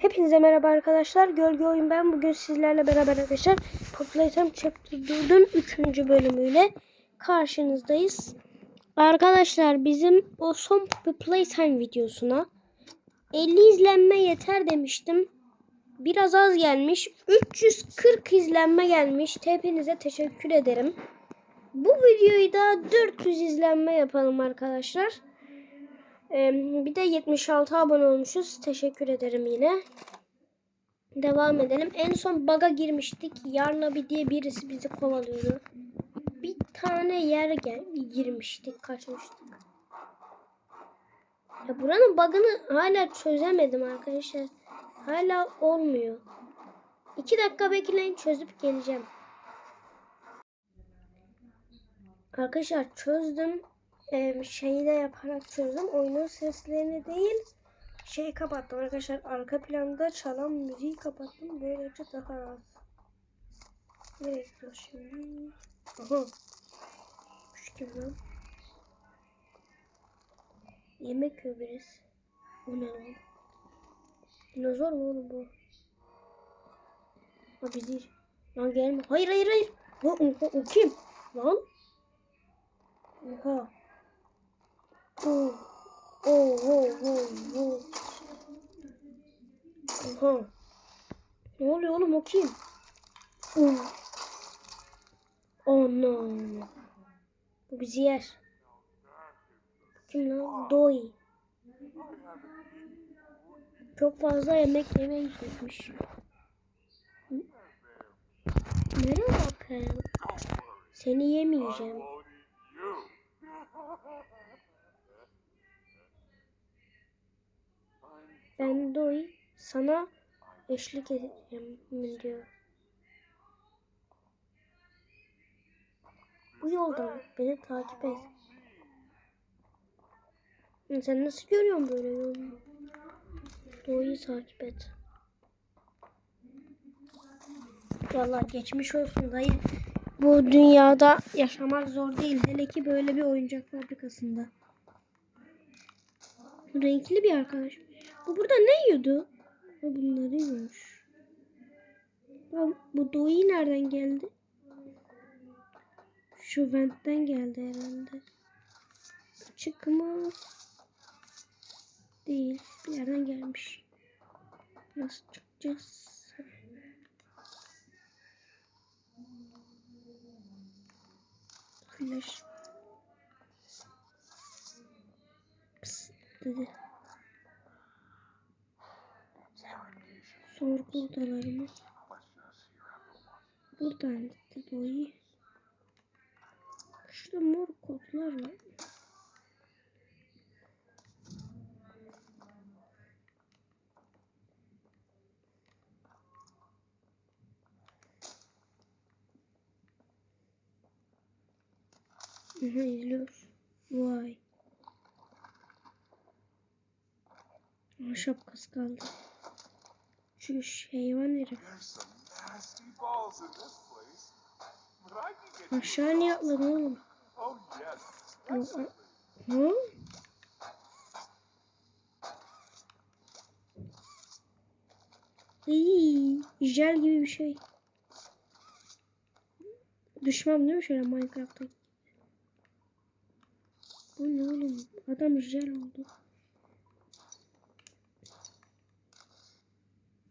Hepinize merhaba arkadaşlar. Gölge Oyun ben. Bugün sizlerle beraber arkadaşlar Population Chapter 4'ün 3. bölümüyle karşınızdayız. Arkadaşlar bizim o son Playtime videosuna 50 izlenme yeter demiştim. Biraz az gelmiş. 340 izlenme gelmiş. Hepinize teşekkür ederim. Bu videoyu da 400 izlenme yapalım arkadaşlar. Bir de 76 abone olmuşuz. Teşekkür ederim yine. Devam edelim. En son baga girmiştik. Yarnabi diye birisi bizi kovalıyordu. Bir tane yer gel girmiştik, kaçmıştık. Ya buranın bug'ını hala çözemedim arkadaşlar. Hala olmuyor. 2 dakika bekleyin çözüp geleceğim. Arkadaşlar çözdüm. Ee, şeyi de yaparak çözdüm. Oyunun seslerini değil şey kapattım arkadaşlar. Arka planda çalan müziği kapattım. Böylece daha rahat. Nereye gidiyoruz şimdi? Aha. Gibi lan. Yemek yiyor birisi. Bu ne lan? Dinozor mu oğlum bu? Ha bizi. Lan gelme. Hayır hayır hayır. O, o kim? Lan? Oha. Oh. Oh, oh, oh, oh. Oha. Ne oluyor oğlum o kim? Oh. Oh no. Bu bizi yer. Kim lan? Doy. Çok fazla yemek yemeyi gitmiş. Merhaba Pel. Seni yemeyeceğim. Ben Doy sana eşlik edeceğim diyor. Bu yoldan beni takip et. Sen nasıl görüyorsun böyle yolu? Doy'u takip et. Vallahi geçmiş olsun dayı. Bu dünyada yaşamak zor değil. Hele ki böyle bir oyuncak fabrikasında. Renkli bir arkadaş. Bu burada ne yiyordu? Ha, bunları yiyormuş. Ya, bu Doi nereden geldi? Şu ventten geldi herhalde. Çıkma. Değil. Bir yerden gelmiş. Nasıl çıkacağız? Flash. Psst dedi. Sorgu odaları mı? Buradan gitti doyu. Şurada mor kodlar var. Aha izliyoruz. Vay. Ama şapkası kaldı. Şu hayvan herif. Aşağı niye atladın oğlum? Hı? İyi, jel gibi bir şey. Düşmem değil mi şöyle Minecraft'ta? Bu ne oğlum? Adam jel oldu.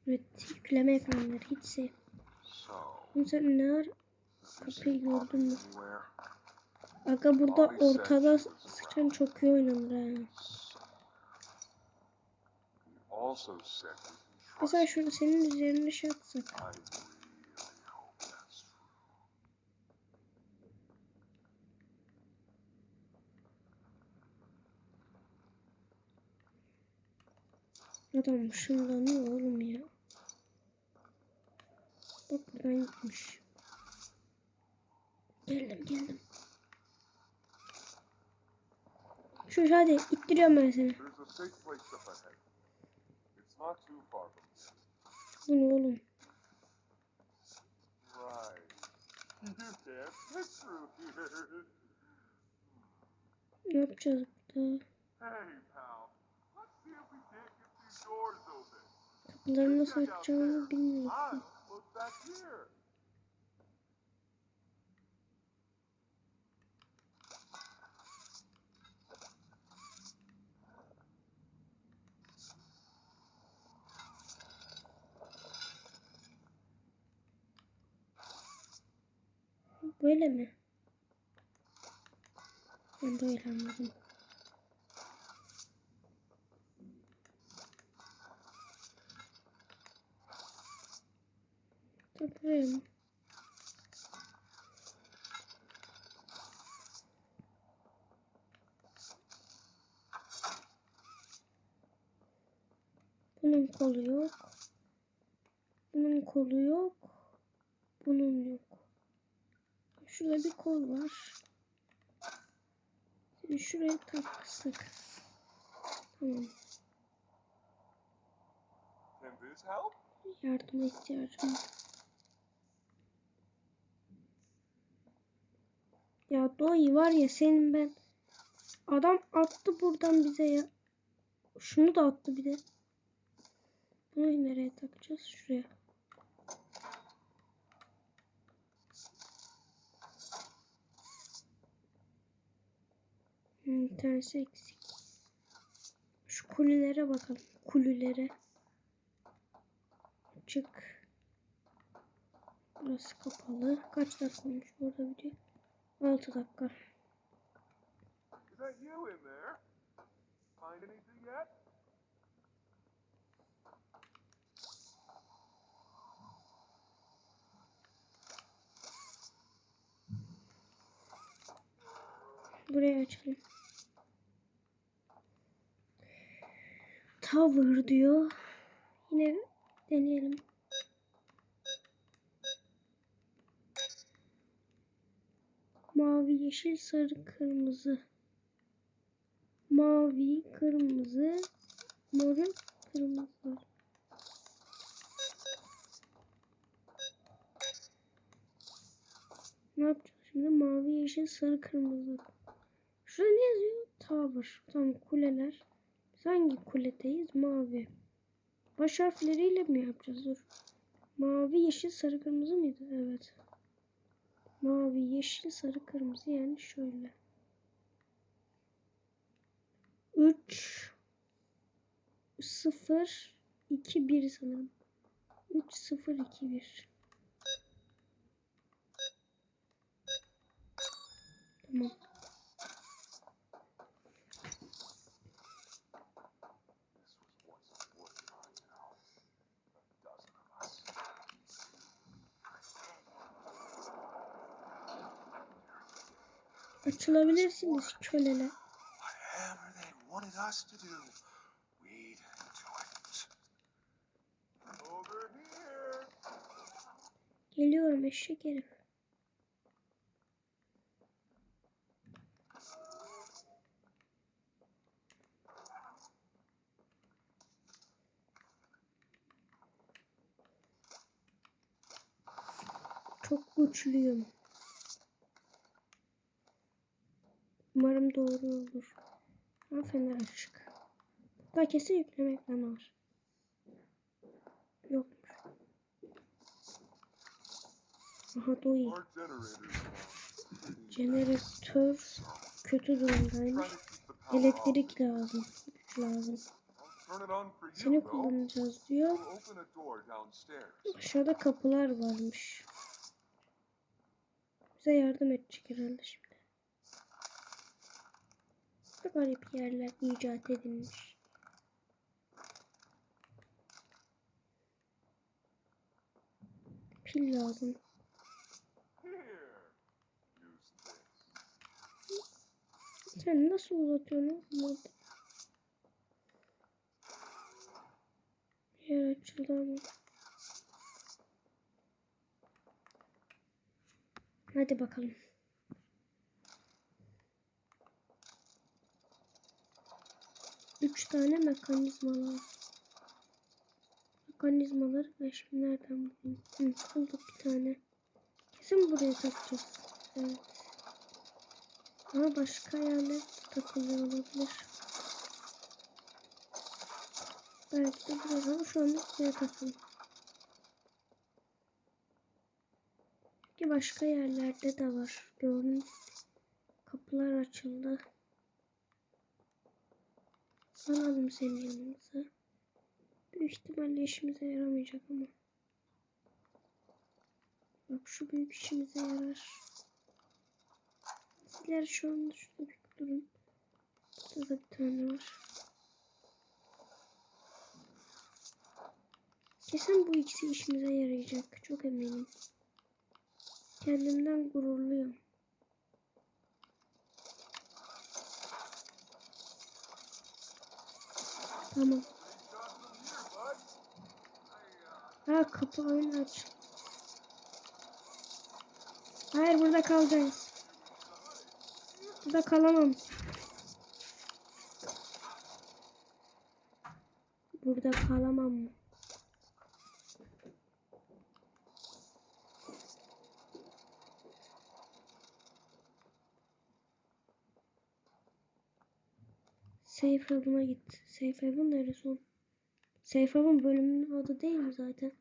Evet, yükleme ekranları hiç sev. So, Oğlum sen ne ar kapıyı gördün mü? Aga burada ortada sıçan çok iyi oynanır ha. Mesela şurada senin üzerine şey atsak. Adam ışınlanıyor oğlum ya. Bak buradan gitmiş. Geldim geldim. Şu hadi ittiriyorum ben seni. Bu ne oğlum? Ne yapacağız burada? Kapıları nasıl açacağımı bilmiyorum. Back here. Böyle mi? Ben böyle anladım. Mı? Bunun kolu yok. Bunun kolu yok. Bunun yok. Şurada bir kol var. Şimdi şuraya taksak. Tamam. Can this help? Yardıma ihtiyacım var. Ya Doi var ya senin ben. Adam attı buradan bize ya. Şunu da attı bir de. Bunu nereye takacağız? Şuraya. Hmm, bir tanesi eksik. Şu kulelere bakalım. Kulelere. Çık. Burası kapalı. Kaç dakika olmuş burada video? 6 dakika. Burayı açalım. Tower diyor. Yine deneyelim. Mavi, yeşil, sarı, kırmızı. Mavi, kırmızı, morun, kırmızı. Ne yapacağız şimdi? Mavi, yeşil, sarı, kırmızı. Şurada ne yazıyor? Tower. Tamam kuleler. Biz hangi kuledeyiz? Mavi. Baş harfleriyle mi yapacağız? Dur. Mavi, yeşil, sarı, kırmızı mıydı? Evet. Mavi, yeşil, sarı, kırmızı yani şöyle. 3 0 2 1 sanırım. 3 0 2 1. Tamam. Over here. Geliyorum eşek herif. Çok güçlüyüm. Umarım doğru olur. Ha, fener açık. Daha kesin yükleme ekranı var. Yokmuş. Aha. Our generators. Jeneratör kötü durumdaymış. Elektrik lazım. Güç lazım. Seni kullanacağız diyor. Aşağıda kapılar varmış. Bize yardım edecek herhalde şimdi. Ne garip yerler icat edilmiş. Pil lazım. Sen nasıl uzatıyorsun? Yer açıldı ama. Hadi bakalım. Üç tane mekanizma var. Mekanizmaları ben şimdi nereden bulayım? Hı, bulduk bir tane. Kesin buraya takacağız. Evet. Ama başka yerler takılıyor olabilir. Belki de buraya ama şu anlık buraya takayım. Ki başka yerlerde de var. Gördüm. Kapılar açıldı. Alalım senin yanımıza. Büyük ihtimalle işimize yaramayacak ama. Bak şu büyük işimize yarar. Sizler şu anda şurada bir durun. Burada da bir tane var. Kesin bu ikisi işimize yarayacak. Çok eminim. Kendimden gururluyum. Tamam. Ha kapı oyunu aç. Hayır burada kalacağız. Burada kalamam. Burada kalamam. Safe Haven'a git. Safe Haven neresi o? Safe Haven bölümünün adı değil mi zaten?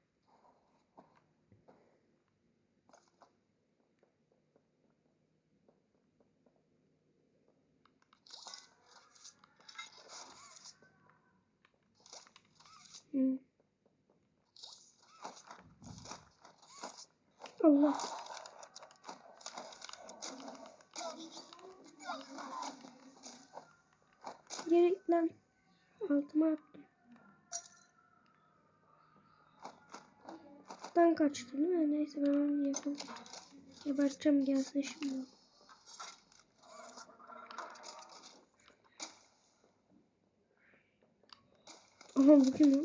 Hı. Allah. Lan. Altıma attım. Ben kaçtı değil mi? Neyse ben onu yapalım. Geberteceğim gelsin şimdi. Aha bugün o.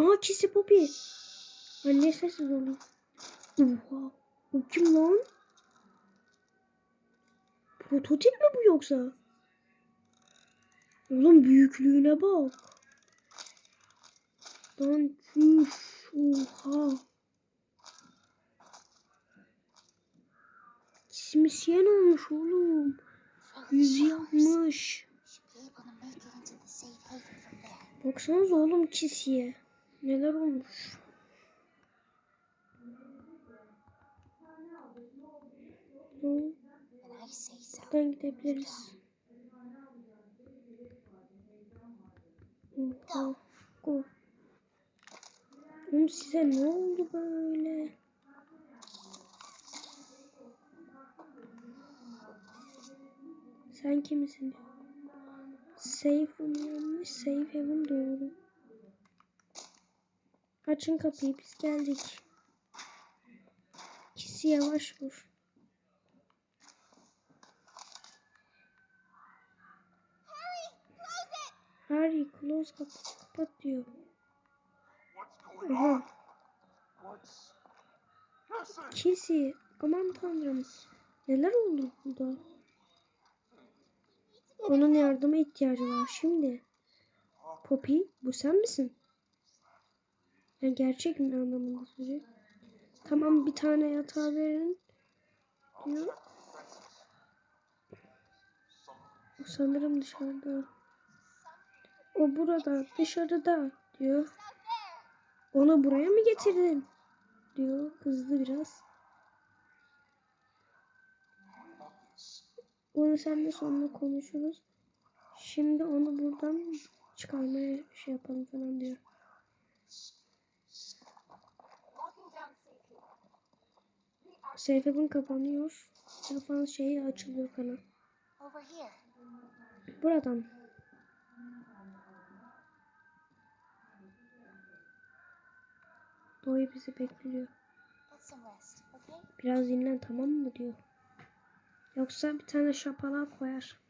Aha kisi Poppy. Anne sessiz olun. Oha. Bu kim lan? Prototip mi bu yoksa? Oğlum büyüklüğüne bak. Lan üf, oha. Simsiyah olmuş oğlum. Yüz yapmış. Baksanıza oğlum kisiye. Neler olmuş. Buradan gidebiliriz. Go. Oğlum size ne oldu böyle? Sen kimsin? Safe room yanlış. Safe heaven doğru. Açın kapıyı biz geldik. İkisi yavaş vur. Harry close kapı kapat diyor. Aha. Kesi. Aman tanrım. Neler oldu burada? Onun yardıma ihtiyacı var şimdi. Poppy bu sen misin? Yani gerçek mi anlamında soruyor. Tamam bir tane yatağı verin diyor. O sanırım dışarıda. O burada dışarıda diyor. Onu buraya mı getirdin? Diyor kızdı biraz. Onu seninle sonra konuşuruz. Şimdi onu buradan çıkarmaya şey yapalım falan diyor. Seyfebin kapanıyor. Telefon şeyi açılıyor here. Buradan. Doğu bizi bekliyor. Biraz dinlen tamam mı diyor. Yoksa bir tane şapala koyar.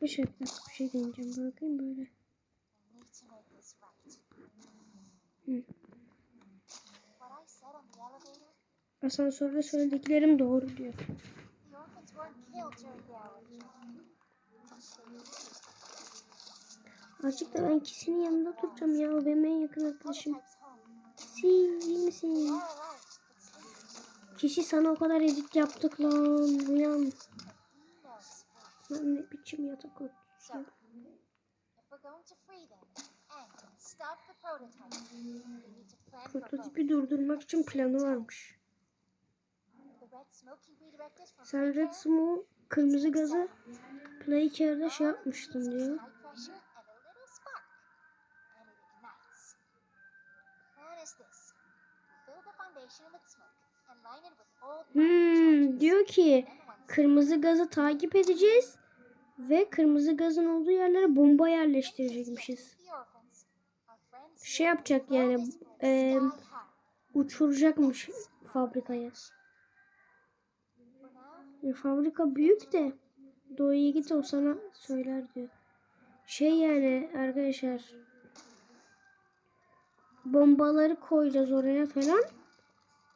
Bu şey, bir şey deneyeceğim. Bakayım böyle. Hı. Asansörde söylediklerim doğru diyor. Azıcık da ben ikisinin yanında duracağım ya. O benim en yakın arkadaşım. Prototype's home. Si iyi misin? Kişi sana o kadar edit yaptık lan. Uyan. Lan ne biçim yatak both. Prototipi durdurmak için planı varmış. Sen Red Smoke kırmızı gazı Playcare'da şey yapmıştın diyor. Hmm, diyor ki kırmızı gazı takip edeceğiz ve kırmızı gazın olduğu yerlere bomba yerleştirecekmişiz. Şey yapacak yani high. uçuracakmış now, E, fabrika büyük de Doğu'ya git o sana söyler diyor. Şey yani arkadaşlar bombaları koyacağız oraya falan.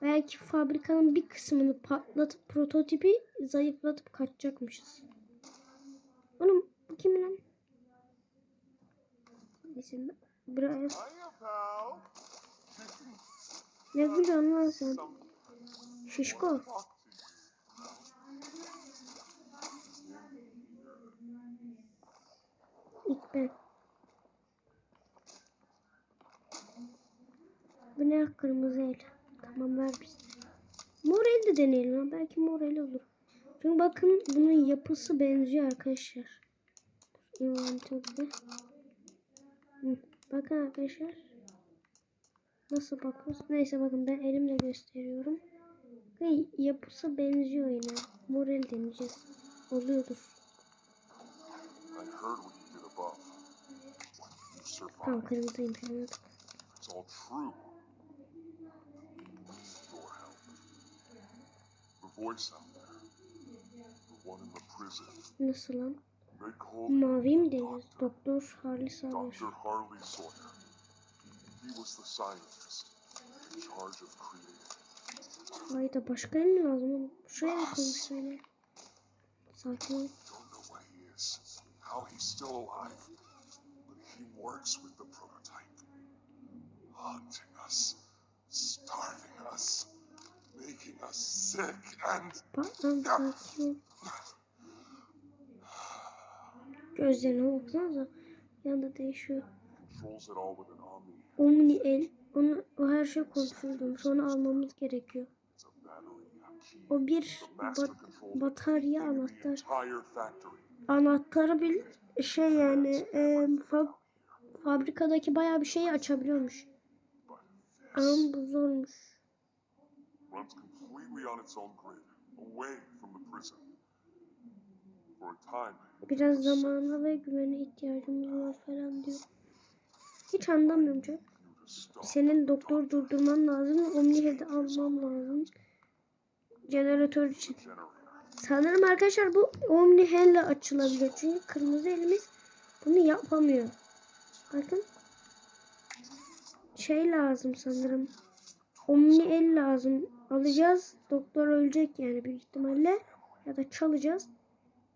Belki fabrikanın bir kısmını patlatıp prototipi zayıflatıp kaçacakmışız. Oğlum bu kim lan? Neyse pal. Ne gülüyorsun lan sen? Şişko. İlk ben. Bu ne kırmızı el. Tamam ver bize. Mor el de deneyelim. ha. Belki mor el olur. Çünkü bakın bunun yapısı benziyor arkadaşlar. Inventörde. Bakın arkadaşlar. Nasıl bakıyoruz? Neyse bakın ben elimle gösteriyorum. Bakın yapısı benziyor yine. Mor el deneyeceğiz. Oluyordur. Tamam kırmızıymış anladım. It's all true. Nasıl lan? Mavi mi deniz? Doktor Harley Sawyer. Creating. Hayda başka el mi lazım? Şuraya koymuş öyle? Sakin ol. How he's still alive, but he works with the prototype, haunting us, starving us, making us sick, and Bak. Gözlerine baksanıza. Yanda değişiyor. Omni. El. Onu, o her şey kontrolüymüş. Onu almamız gerekiyor. O bir bat, batarya anahtar. Anahtarı bir şey yani e, fa- fabrikadaki bayağı bir şeyi açabiliyormuş. Ama bu zormuş. Runs completely on its own grid, away from the prison. For a time, Biraz zamana ve güvene ihtiyacımız var falan diyor. Hiç anlamıyorum çok. Senin doktor durdurman lazım. Omnihead'i almam lazım. Jeneratör için. Sanırım arkadaşlar bu Omnihead'le açılabilir. Çünkü kırmızı elimiz bunu yapamıyor. Bakın. Şey lazım sanırım. Omni el lazım. Alacağız. Doktor ölecek yani büyük ihtimalle. Ya da çalacağız.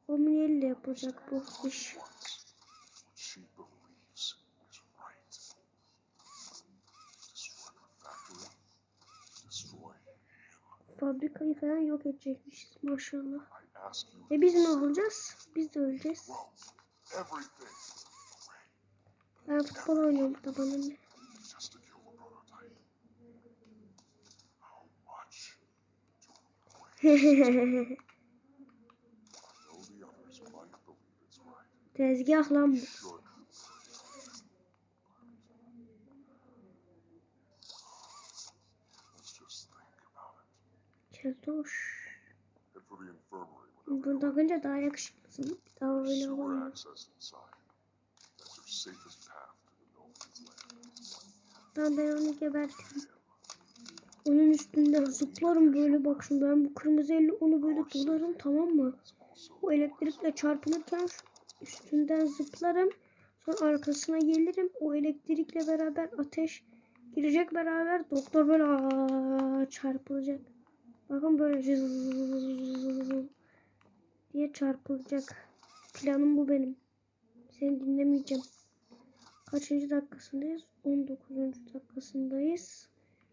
Omni elle yapılacak bu iş. Fabrikayı falan yok edecekmişiz maşallah. E biz ne olacağız? Biz de öleceğiz. Ben futbol oynuyorum da Tezgah lan bu. Keltoş. Bunu takınca daha yakışıklısın. Daha öyle land. Tamam ben onu gebertirim. Onun üstünden zıplarım böyle bak şimdi ben bu kırmızı elle onu böyle dolarım tamam mı? O elektrikle çarpılırken üstünden zıplarım. Sonra arkasına gelirim. O elektrikle beraber ateş girecek beraber. Doktor böyle aa, çarpılacak. Bakın böyle diye çarpılacak. Planım bu benim. Seni dinlemeyeceğim. Kaçıncı dakikasındayız? 19. dakikasındayız.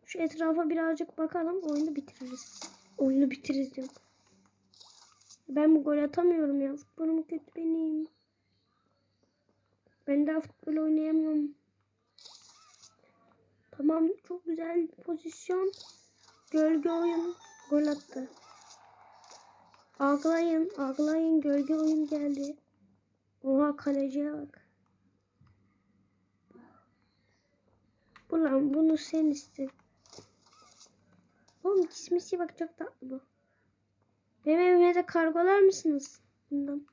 Şu etrafa birazcık bakalım. Oyunu bitiririz. Oyunu bitiririz diyorum. Ben bu gol atamıyorum ya. Futbolum kötü benim. Ben daha futbol oynayamıyorum. Tamam çok güzel pozisyon. Gölge oyun gol attı. Ağlayın, ağlayın gölge oyun geldi. Oha kaleciye bak. Ulan bunu sen iste. Oğlum kismisi bak çok tatlı bu. Benim evime de kargolar mısınız? Bundan.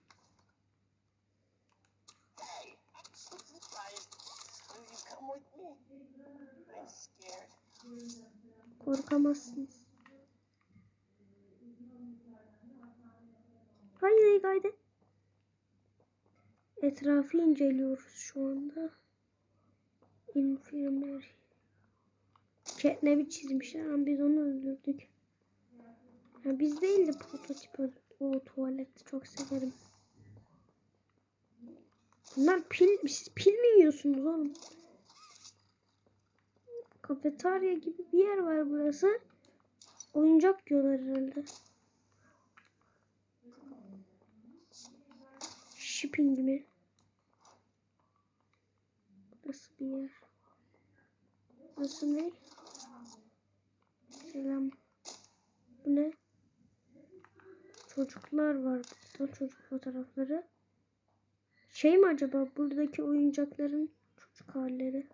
Korkamazsınız. Haydi haydi. Etrafı inceliyoruz şu anda. Infirmary. Catnap'i çizmişler ama biz onu öldürdük. Ya biz değil de prototip. O tuvalet çok severim. Bunlar pil, siz pil mi yiyorsunuz oğlum? Kafeterya gibi bir yer var burası. Oyuncak diyorlar herhalde. Shipping mi? Burası bir yer. Burası ne? Selam. Bu ne? Çocuklar var burada. Çocuk fotoğrafları. Şey mi acaba buradaki oyuncakların çocuk halleri?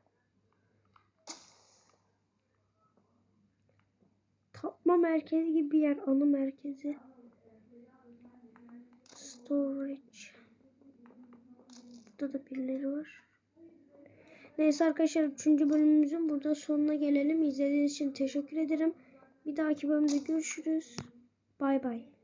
Tapma merkezi gibi bir yer. Anı merkezi. Storage. Burada da birileri var. Neyse arkadaşlar 3. bölümümüzün burada sonuna gelelim. İzlediğiniz için teşekkür ederim. Bir dahaki bölümde görüşürüz. Bay bay.